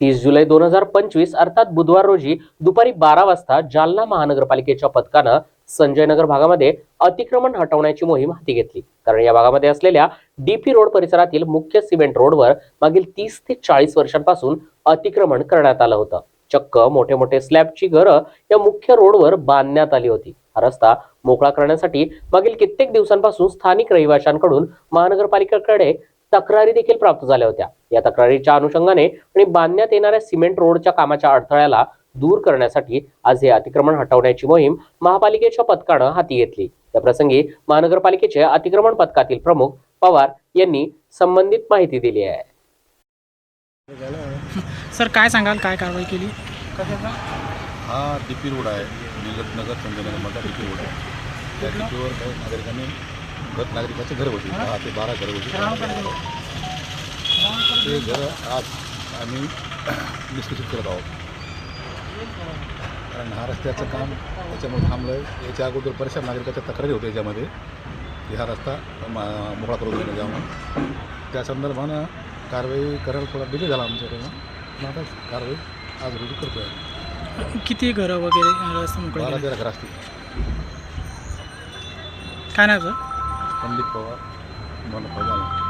तीस जुलै दोन हजार पंचवीस अर्थात बुधवार रोजी दुपारी बारा वाजता जालना महानगरपालिकेच्या पथकानं संजयनगर भागामध्ये अतिक्रमण हटवण्याची मोहीम हाती घेतली. कारण या भागामध्ये असलेल्या डीपी रोड परिसरातील मुख्य सिमेंट रोडवर मागील तीस ते चाळीस वर्षांपासून अतिक्रमण करण्यात आलं होतं. चक्क मोठे मोठे स्लॅबची घरं या मुख्य रोडवर बांधण्यात आली होती. हा रस्ता मोकळा करण्यासाठी मागील कित्येक दिवसांपासून स्थानिक रहिवाशांकडून महानगरपालिकेकडे तक्रारी देखील प्राप्त झाल्या होत्या. या तक्रारीच्या अनुषंगाने आणि बांधण्यात येणाऱ्या सिमेंट रोडच्या कामाच्या अडथळ्याला दूर करण्यासाठी आज हे अतिक्रमण हटवण्याची मोहीम महापालिकेच्या पथकानं हाती घेतली. या प्रसंगी महानगरपालिकेचे अतिक्रमण पथकातील प्रमुख पवार यांनी संबंधित माहिती दिली आहे. सर काय सांगाल? काय कारवाई केली? हा डी पी रोड आहे. निलत नगर संजयनगरमधला डी पी रोड आहे. त्या डी पीवर काही नागरिकांनी घर नागरिकाचे घरं होती. दहा ते बारा घरं होती. ते घरं आज आम्ही निष्कर्षित करत आहोत. कारण हा रस्त्याचं काम याच्यामुळे थांबलं आहे याच्या अगोदर बऱ्याचशा नागरिकाच्या तक्रारी होत्या याच्यामध्ये. की हा रस्ता मोकळा करून दिला जाऊन त्या संदर्भानं कारवाई करायला थोडा डिले झाला आमच्याकडनं. मग आता कारवाई आज रोजी करतो आहे किती घरं वगैरे रस्ते मोकळे तेरा घर असतील. काय नाव सर only for. Pues,